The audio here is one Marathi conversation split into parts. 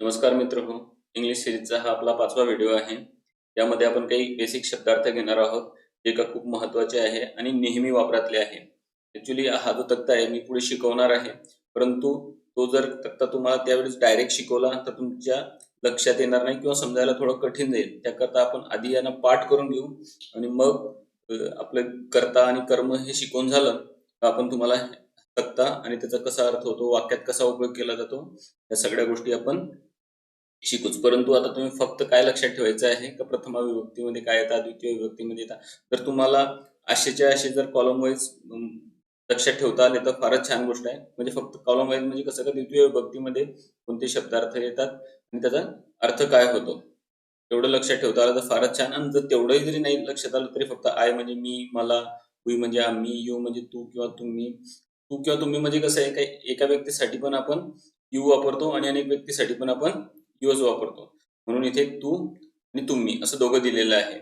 नमस्कार मित्र हो इंग्लिश सिरीजचा हा आपला पाचवा व्हिडिओ आहे. यामध्ये आपण काही बेसिक शब्दार्थ घेणार आहोत जे का खूप महत्त्वाचे आहे आणि नेहमी वापरातले आहे. ऍक्च्युली हा जो तक्ता आहे मी पुढे शिकवणार आहे. परंतु तो जर तक्ता तुम्हाला त्यावेळेस डायरेक्ट शिकवला तर तुमच्या लक्षात येणार नाही किंवा समजायला थोडं कठीण जाईल. त्याकरता आपण आधी यांना पाठ करून घेऊ आणि मग आपलं कर्ता आणि कर्म हे शिकवून झालं तर आपण तुम्हाला तक्ता आणि त्याचा कसा अर्थ होतो वाक्यात कसा उपयोग केला जातो या सगळ्या गोष्टी आपण शिकूच. परंतु आता तुम्ही फक्त काय लक्षात ठेवायचं आहे? का प्रथमा विभक्तीमध्ये काय येतात? द्वितीय विभक्तीमध्ये येतात? तर तुम्हाला असेच्या असे जर कॉलम वाईज लक्षात ठेवता आले तर फारच छान गोष्ट आहे. म्हणजे फक्त कॉलम वाईज म्हणजे कसं का द्वितीय विभक्तीमध्ये कोणते शब्दार्थ येतात आणि त्याचा अर्थ काय होतो? एवढं लक्षात ठेवता आलं तर फारच छान. आणि जर तेवढंही जरी नाही लक्षात आलं तरी फक्त आय म्हणजे मी मला वी म्हणजे आम्ही यू म्हणजे तू किंवा तुम्ही. तू किंवा तुम्ही म्हणजे कसं आहे? काही एका व्यक्तीसाठी पण आपण यू वापरतो आणि अनेक व्यक्तीसाठी पण आपण यूज वापरतो. म्हणून इथे तू आणि तुम्ही असं दोघं दिलेलं आहे.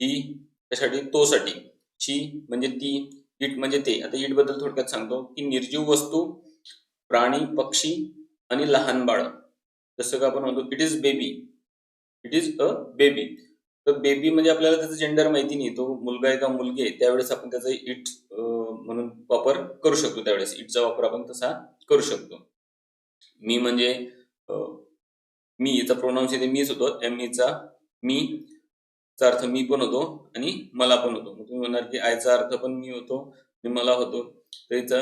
ही त्यासाठी तो साठी शी म्हणजे ती इट म्हणजे ते. आता इटबद्दल थोडक्यात सांगतो की निर्जीव वस्तू प्राणी पक्षी आणि लहान बाळ. जसं का आपण म्हणतो it is baby it is a baby तर बेबी म्हणजे आपल्याला त्याचं जेंडर माहिती नाही. तो मुलगा आहे का मुलगी आहे त्यावेळेस आपण त्याचा इट म्हणून वापर करू शकतो त्यावेळेस. इटचा वापर आपण तसा करू शकतो. मी म्हणजे मी याचा प्रोनाऊन्स इथे मीच होतो एम ईचा मी चा अर्थ मी पण होतो आणि मला पण होतो. मग तुम्ही म्हणणार की आयचा अर्थ पण मी होतो आणि मला होतो. तर याचा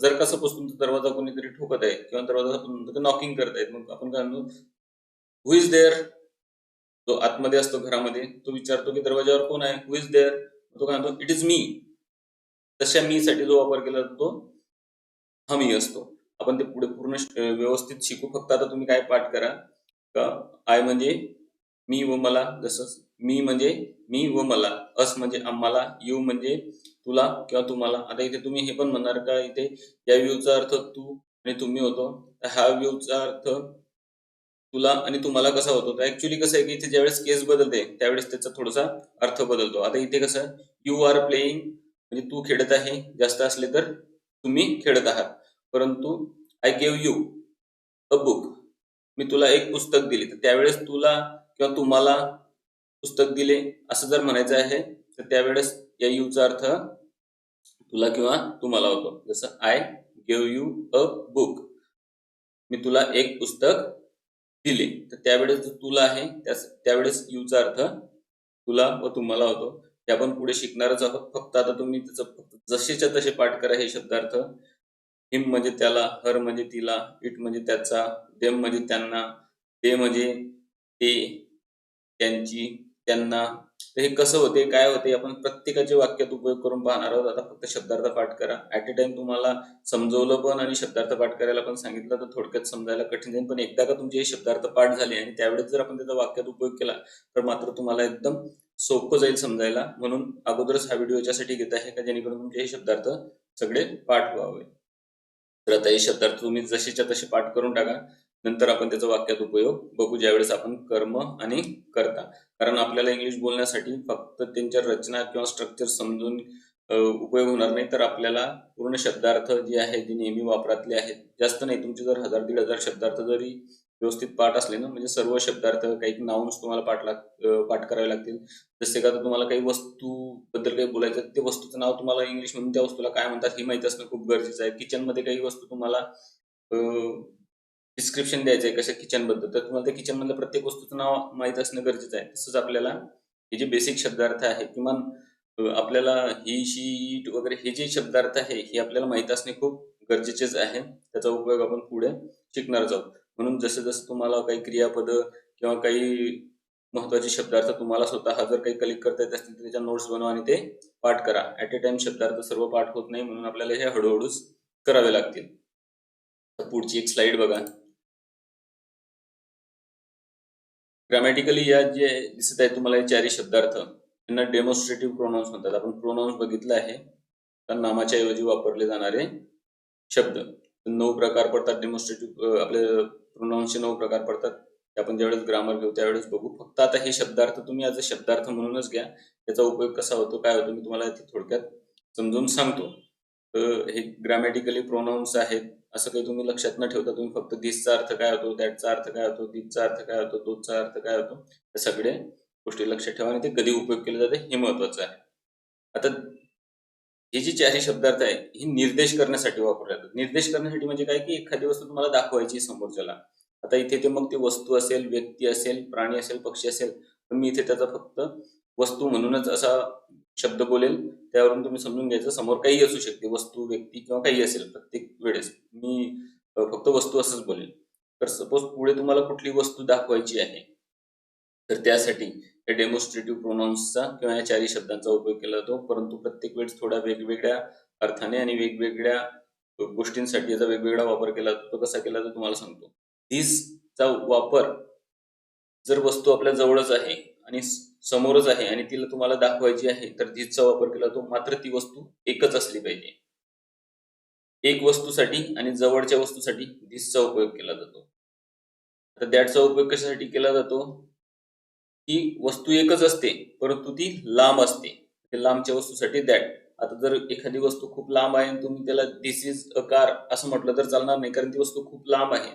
जर का सपोज तुमचा दरवाजा कोणीतरी ठोकत आहे किंवा दरवाजा नॉकिंग करत आहेत मग आपण काय म्हणतो हु इज देअर जो आतमध्ये असतो घरामध्ये तो विचारतो की दरवाजावर कोण आहे? हु इज देअर तो काय म्हणतो इट इज मी तशा मी साठी जो वापर केला जातो तो हा मी असतो. आपण ते पुढे पूर्ण व्यवस्थित शिकू. फक्त आता तुम्ही काय पाठ करा का आय म्हणजे मी व मला जसं मी म्हणजे मी व मला अस म्हणजे आम्हाला यू म्हणजे तुला किंवा तुम्हाला. आता इथे तुम्ही हे पण म्हणणार का इथे या व्ह्यूचा अर्थ तू आणि तुम्ही होतो. हा व्ह्यूचा अर्थ तुला आणि तुम्हाला कसा होतो? तर ऍक्च्युली कसं आहे की इथे ज्यावेळेस केस बदलते त्यावेळेस त्याचा थोडासा अर्थ बदलतो. आता इथे कसं यू आर प्लेइंग म्हणजे तू खेळत आहे जास्त असले तर तुम्ही खेळत आहात. परंतु I gave you a book मी तुला एक पुस्तक दिले. तर त्यावेळेस तुला किंवा तुम्हाला पुस्तक दिले असं जर म्हणायचं आहे तर त्यावेळेस या यूचा अर्थ तुला किंवा तुम्हाला होतो. जसं I gave you a book मी तुला एक पुस्तक दिले. तर त्यावेळेस जो तुला आहे त्यास- त्यावेळेस यूचा अर्थ तुला व तुम्हाला होतो. ते आपण पुढे शिकणारच आहोत. फक्त आता तुम्ही त्याचं फक्त जसेच्या तसे पाठ करा हे शब्दार्थ. हिम म्हणजे त्याला हर म्हणजे तिला इट म्हणजे त्याचा देम म्हणजे त्यांना ते म्हणजे ते त्यांची त्यांना. तर हे कसं होते काय होते आपण प्रत्येकाचे वाक्यात उपयोग करून पाहणार आहोत. आता फक्त शब्दार्थ पाठ करा. ऍट अ टाइम तुम्हाला समजवलं पण आणि शब्दार्थ पाठ करायला पण सांगितलं तर थोडक्यात समजायला कठीण जाईल. पण एकदा का तुमचे हे शब्दार्थ पाठ झाले आणि त्यावेळेस जर आपण त्याचा वाक्यात उपयोग केला तर मात्र तुम्हाला एकदम सोपं जाईल समजायला. म्हणून अगोदरच हा व्हिडिओ याच्यासाठी घेत आहे का जेणेकरून तुमचे हे शब्दार्थ सगळे पाठ व्हावे. तर आता हे शब्दार्थ तुम्ही जसेच्या तसे पाठ करून टाका. नंतर आपण त्याचा वाक्यात उपयोग बघू ज्यावेळेस आपण कर्म आणि करता. कारण आपल्याला इंग्लिश बोलण्यासाठी फक्त त्यांच्या रचना किंवा स्ट्रक्चर समजून उपयोग होणार नाही. तर आपल्याला पूर्ण शब्दार्थ जे आहे जे नेहमी वापरातले आहेत जास्त नाही. तुमचे जर हजार दीड हजार शब्दार्थ जरी व्यवस्थित पाठ असले ना म्हणजे सर्व शब्दार्थ काही नाउन्स तुम्हाला पाठ लाग पाठ करावे लागतील. जसे का तुम्हाला काही वस्तू बद्दल काही बोलायचं ते वस्तूचं नाव तुम्हाला इंग्लिश म्हणून त्या वस्तूला काय म्हणतात हे माहिती असणं खूप गरजेचं आहे. किचनमध्ये काही वस्तू तुम्हाला डिस्क्रिप्शन द्यायचं आहे कशा किचनबद्दल. तर तुम्हाला त्या किचन प्रत्येक वस्तूचं नाव माहीत असणं गरजेचं आहे. तसंच आपल्याला हे जे बेसिक शब्दार्थ आहे किमान आपल्याला ही शीट वगैरे हे जे शब्दार्थ आहे हे आपल्याला माहीत असणे खूप गरजेचेच आहे. त्याचा उपयोग आपण पुढे शिकणारच आहोत. म्हणून जसं जसं तुम्हाला काही क्रियापद किंवा काही महत्त्वाचे शब्दार्थ तुम्हाला स्वतः जर काही कलिक करता येत असतील तर त्याच्या नोट्स बनवा आणि ते पाठ करा. ऍट अ टाइम शब्दार्थ सर्व पाठ होत नाही म्हणून आपल्याला हे हळूहळूच करावे लागतील. तर पुढची एक स्लाइड बघा. ग्रॅमॅटिकली या जे दिसत आहे तुम्हाला हे चारही शब्दार्थ. यांना डेमॉन्स्ट्रेटिव्ह प्रोनाऊन्स म्हणतात. आपण प्रोनाऊन्स बघितलं आहे. तर नामाच्या ऐवजी वापरले जाणारे शब्द. नऊ प्रकार पडतात डेमॉन्स्ट्रेटिव्ह आपले प्रोनाऊन्सचे नऊ प्रकार पडतात. ते आपण ज्यावेळेस ग्रामर घेऊ त्यावेळेस बघू. फक्त आता हे शब्दार्थ तुम्ही आज शब्दार्थ म्हणूनच घ्या. त्याचा उपयोग कसा होतो काय होतो मी तुम्हाला थोडक्यात समजून सांगतो. तर हे ग्रॅमॅटिकली प्रोनाऊन्स आहेत. असं काही तुम्ही लक्षात न ठेवता तुम्ही फक्त दिसचा अर्थ काय होतो दॅटचा अर्थ काय होतो दिसचा अर्थ काय होतो दोचा अर्थ काय होतो या सगळ्या गोष्टी लक्षात ठेवा आणि ते कधी उपयोग केले जाते हे महत्वाचं आहे. आता हे जे चारही शब्दार्थ आहे हे निर्देश करण्यासाठी वापरले जातात. निर्देश करण्यासाठी म्हणजे काय? की एखादी वस्तू तुम्हाला दाखवायची आहे समोरच्याला. आता इथे ते मग ती वस्तू असेल व्यक्ती असेल प्राणी असेल पक्षी असेल पण मी इथे त्याचा फक्त वस्तू म्हणूनच असा शब्द बोलेल. त्यावरून तुम्ही समजून घ्यायचं. समोर काही असू शकते वस्तू व्यक्ती किंवा काही असेल प्रत्येक वेळेस. मी फक्त वस्तू असंच बोलेल. तर सपोज पुढे तुम्हाला कुठली वस्तू दाखवायची आहे तर त्यासाठी या डेमॉन्स्ट्रेटिव्ह प्रोनाऊन्सचा किंवा या चारही शब्दांचा उपयोग केला जातो. परंतु प्रत्येक वेळेस थोड्या वेगवेगळ्या अर्थाने आणि वेगवेगळ्या गोष्टींसाठी याचा वेगवेगळा वापर केला जातो. कसा केला जातो तुम्हाला सांगतो. चा वापर जर वस्तू आपल्या जवळच आहे आणि समोरच आहे आणि तिला तुम्हाला दाखवायची आहे तर धीसचा वापर केला जातो. मात्र ती वस्तू एकच असली पाहिजे. एक वस्तूसाठी आणि जवळच्या वस्तूसाठी धीसचा उपयोग केला जातो. तर दॅटचा उपयोग कशासाठी केला जातो? ही वस्तू एकच असते परंतु ती लांब असते. लांबच्या वस्तूसाठी दॅट आता जर एखादी वस्तू खूप लांब आहे आणि तुम्ही त्याला दिस इज अ कार असं म्हटलं तर चालणार नाही कारण ती वस्तू खूप लांब आहे.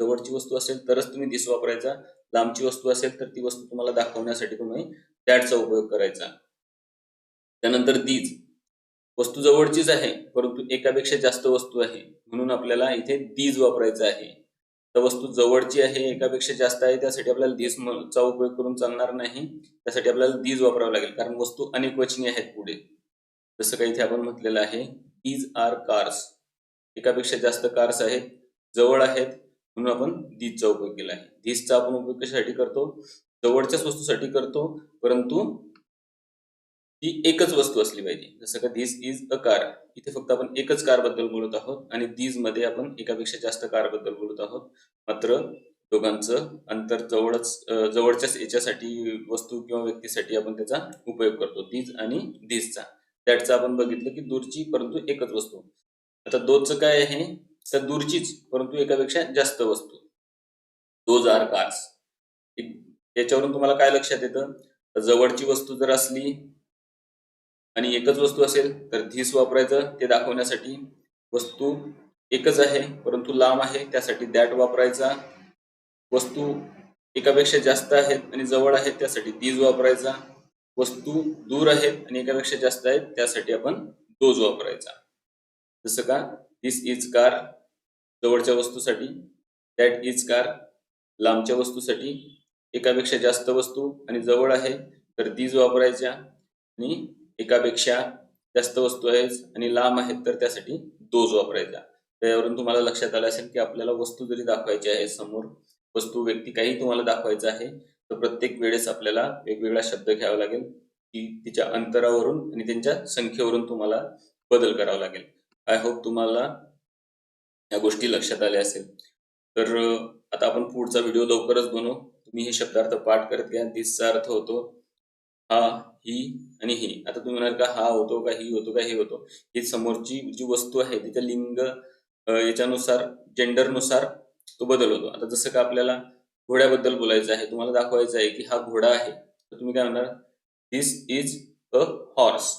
जवळची वस्तू असेल तरच तुम्ही दिस वापरायचा. लांबची वस्तू असेल तर ती वस्तू तुम्हाला दाखवण्यासाठी तुम्ही दॅटचा उपयोग करायचा. त्यानंतर दीज वस्तू जवळचीच आहे परंतु एकापेक्षा जास्त वस्तू आहे. म्हणून आपल्याला इथे दीज वापरायचं आहे. तर वस्तू जवळची आहे एकापेक्षा जास्त आहे त्यासाठी आपल्याला दीज उपयोग करून चालणार नाही. त्यासाठी आपल्याला दीज वापरावं लागेल कारण वस्तू अनेक वचनी आहेत पुढे. जसं काही इथे आपण म्हटलेलं आहे दीज आर कार्स एकापेक्षा जास्त कार्स आहेत जवळ आहेत म्हणून आपण दीजचा उपयोग केला आहे. दीजचा आपण उपयोग कशासाठी करतो? जवळच्याच वस्तूसाठी करतो परंतु ती एकच वस्तू असली पाहिजे. जसं का दिस इज अ कार इथे फक्त आपण एकच कारबद्दल बोलत आहोत आणि दीजमध्ये आपण एकापेक्षा जास्त कारबद्दल बोलत आहोत. मात्र दोघांचं अंतर जवळच जवळच्याच याच्यासाठी वस्तू किंवा व्यक्तीसाठी आपण त्याचा उपयोग करतो. दीज आणि दीजचा दॅटचा आपण बघितलं की दूरची परंतु एकच वस्तू. आता दोचं काय आहे? तर दूरचीच परंतु एकापेक्षा जास्त वस्तू. दोज आर कार्स याच्यावरून तुम्हाला काय लक्षात येतं? जवळची वस्तू जर असली आणि एकच वस्तू असेल तर धीस वापरायचं ते दाखवण्यासाठी वस्तू एकच आहे परंतु लांब आहे त्यासाठी दॅट वापरायचा. वस्तू एकापेक्षा जास्त आहेत आणि जवळ आहेत त्यासाठी दीज वापरायचा. वस्तू दूर आहेत आणि एकापेक्षा जास्त आहेत त्यासाठी आपण दोज वापरायचा. जसं का दिस इज कार जवळच्या वस्तूसाठी दॅट इज कार लांबच्या वस्तूसाठी. एकापेक्षा जास्त वस्तू आणि जवळ आहे तर दीज वापरायच्या आणि एकापेक्षा जास्त वस्तू आहेत आणि लांब आहेत तर त्यासाठी दोज वापरायचा. त्यावरून तुम्हाला लक्षात आलं असेल की आपल्याला वस्तू जरी दाखवायची आहे समोर वस्तू व्यक्ती काही तुम्हाला दाखवायचं आहे तर प्रत्येक वेळेस आपल्याला वेगवेगळा शब्द घ्यावा लागेल की तिच्या अंतरावरून आणि त्यांच्या संख्येवरून तुम्हाला बदल करावा लागेल. आय होप तुम्हाला या गोष्टी लक्षात आल्या असेल. तर आता आपण पुढचा व्हिडिओ लवकरच बनवू. तुम्ही हे शब्दार्थ पाठ करत घ्या. दिसचा अर्थ होतो हा ही आणि ही. आता तुम्ही म्हणाल का हा होतो का ही होतो का हे होतो. ही समोरची जी वस्तू आहे तिच्या लिंग याच्यानुसार जेंडरनुसार तो बदल होतो. आता जसं का आपल्याला घोड्याबद्दल बोलायचं आहे तुम्हाला दाखवायचं आहे की हा घोडा आहे. तर तुम्ही काय म्हणणार? दिस इज अ हॉर्स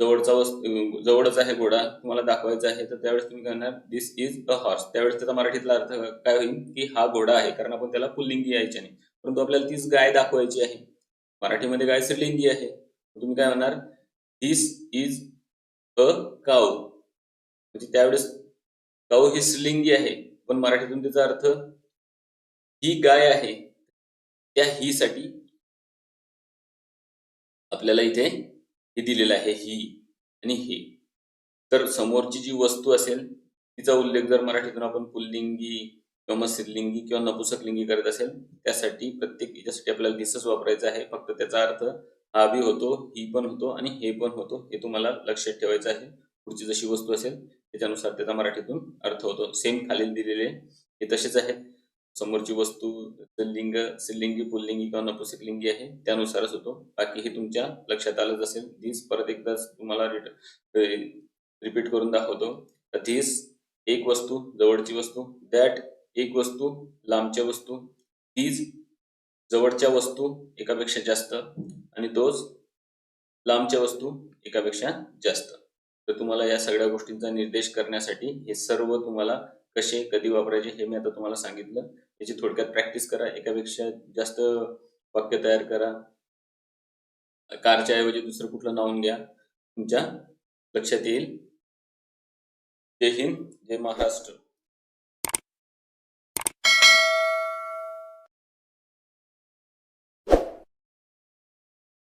जवळचा वस्तू जवळच आहे घोडा तुम्हाला दाखवायचा आहे तर त्यावेळेस तुम्ही काय म्हणणार? दिस इज अ हॉर्स त्यावेळेस त्याचा मराठीतला अर्थ काय होईल? की हा घोडा आहे कारण आपण त्याला पुल्लिंगी यायच्या नाही. परंतु आपल्याला तीच गाय दाखवायची आहे. मराठीमध्ये गाय लिंगी आहे. तुम्ही काय म्हणणार? दिस इज अ काऊ म्हणजे त्यावेळेस काऊ ही स्त्रीलिंगी आहे. पण मराठीतून त्याचा अर्थ ही गाय आहे. त्या ही साठी आपल्याला इथे हे दिलेलं आहे ही आणि ही. तर समोरची जी वस्तू असेल तिचा उल्लेख जर मराठीतून आपण पुल्लिंगी किंवा मग स्त्रीलिंगी किंवा नपुसकलिंगी करत असेल त्यासाठी प्रत्येक याच्यासाठी आपल्याला दिसच वापरायचा आहे. फक्त त्याचा अर्थ हा बी होतो ही पण होतो आणि हे पण होतो हे तुम्हाला लक्षात ठेवायचं आहे. पुढची जशी वस्तू असेल त्याच्यानुसार त्याचा मराठीतून अर्थ होतो. सेम खालील दिलेले हे तसेच आहेत समोरची वस्तू लिंग स्त्रीलिंगी पुल्लिंगी किंवा नपुसकलिंगी आहे त्यानुसारच होतो. बाकी हे तुमच्या लक्षात आलंच असेल. दिस परत एकदा तुम्हाला रिपीट करून दाखवतो. धीस एक वस्तू जवळची वस्तू दॅट एक वस्तू लांबच्या वस्तू तीज जवळच्या वस्तू एकापेक्षा जास्त आणि दोज लांबच्या वस्तू एकापेक्षा जास्त. तर तुम्हाला या सगळ्या गोष्टींचा निर्देश करण्यासाठी हे सर्व तुम्हाला कसे कधी वापरायचे हे मी आता तुम्हाला सांगितलं. याची थोडक्यात प्रॅक्टिस करा. एकापेक्षा जास्त वाक्य तयार करा. कारच्या ऐवजी दुसरं कुठलं नावून घ्या. तुमच्या लक्षात येईल. जय हिंद जय महाराष्ट्र.